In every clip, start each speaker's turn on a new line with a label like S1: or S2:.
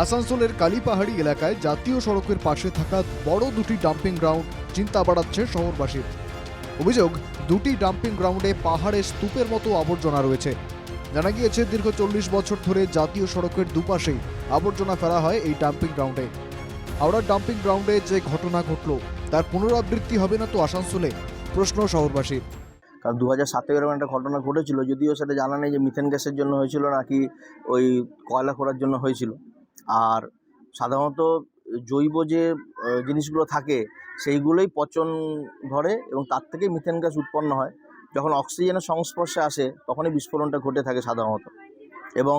S1: আসানসোলের কালীপাহাড়ি এলাকায় জাতীয় সড়কের পাশে থাকা বড় দুটি ডাম্পিং গ্রাউন্ড চিন্তা বাড়াচ্ছে শহরবাসীর। অভিযোগ, দুটি ডাম্পিং গ্রাউন্ডে পাহাড়ের স্তূপের মতো আবর্জনা রয়েছে। জানা গিয়েছে, দীর্ঘ চল্লিশ বছর ধরে জাতীয় সড়কের দুপাশেই আবর্জনা ফেলা হয় এই ডাম্পিং গ্রাউন্ডে। হাওড়ার ডাম্পিং গ্রাউন্ডে যে ঘটনা ঘটল, তার পুনরাবৃত্তি হবে না তো আসানসোলে? প্রশ্ন শহরবাসীর।
S2: কারণ দু হাজার সাতে এরকম একটা ঘটনা ঘটেছিল, যদিও সেটা জানা নেই যে মিথেন গ্যাসের জন্য হয়েছিল নাকি ওই কয়লা খোঁড়ার জন্য হয়েছিল। আর সাধারণত জৈব যে জিনিসগুলো থাকে, সেইগুলোই পচন ধরে এবং তার থেকেই মিথেন গ্যাস উৎপন্ন হয়। যখন অক্সিজেনের সংস্পর্শে আসে, তখনই বিস্ফোরণটা ঘটে থাকে সাধারণত। এবং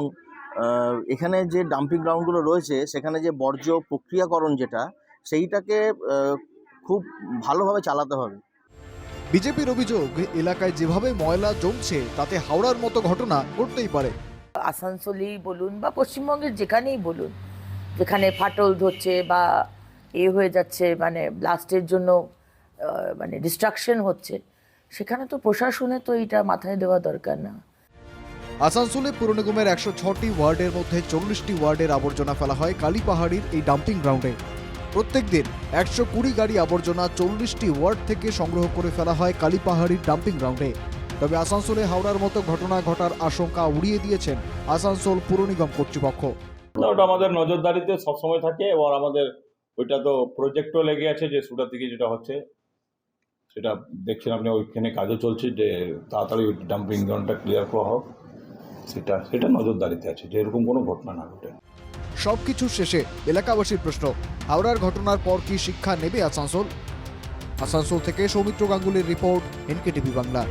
S2: এখানে যে ডাম্পিং গ্রাউন্ডগুলো রয়েছে, সেখানে যে বর্জ্য প্রক্রিয়াকরণ যেটা, সেইটাকে খুব ভালোভাবে চালাতে হবে।
S1: বিজেপির অভিযোগ, এলাকায় যেভাবে ময়লা জমছে, তাতে হাওড়ার মতো ঘটনা ঘটতেই পারে।
S3: আসানসোলেই বলুন বা পশ্চিমবঙ্গের যেখানেই বলুন, যেখানে ফাটল ধরছে বা এ হয়ে যাচ্ছে মানে ব্লাস্টের জন্য মানে ডিস্ট্রাকশন হচ্ছে, সেখানে তো প্রশাসনে তো এটা মাথায় দেওয়া দরকার না।
S1: আসানসোলে পুর নিগমের একশো ছটি ওয়ার্ডের মধ্যে চল্লিশটি ওয়ার্ডের আবর্জনা ফেলা হয় কালীপাহাড়ির এই ডাম্পিং গ্রাউন্ডে। প্রত্যেক দিন একশো কুড়ি গাড়ি আবর্জনা চল্লিশটি ওয়ার্ড থেকে সংগ্রহ করে ফেলা হয় কালীপাহাড়ির ডাম্পিং গ্রাউন্ডে। তবে আসানসোলে হাওড়ার মতো ঘটনা ঘটার আশঙ্কা উড়িয়ে দিয়েছেন আসানসোল পুর নিগম কর্তৃপক্ষ।
S4: ওটা আমাদের নজরদারিতে সবসময় থাকে এবং আমাদের ওইটা তো প্রজেক্টও লেগে আছে যে সুটার দিকে যেটা হচ্ছে সেটা দেখছেন আপনি ওইখানে কাজও চলছে যে তাড়াতাড়ি ওই ডাম্পিং গ্রাউন্ডটা ক্লিয়ার করা হোক সেটা সেটা নজরদারিতে আছে যে এরকম কোনো ঘটনা না ঘটে।
S1: সবকিছু শেষে এলাকাবাসীর প্রশ্ন হাওড়ার ঘটনার পর কি শিক্ষা নেবে আসানসোল? আসানসোল থেকে সৌমিত্র গাঙ্গুলির রিপোর্ট এনকেটিভি বাংলা।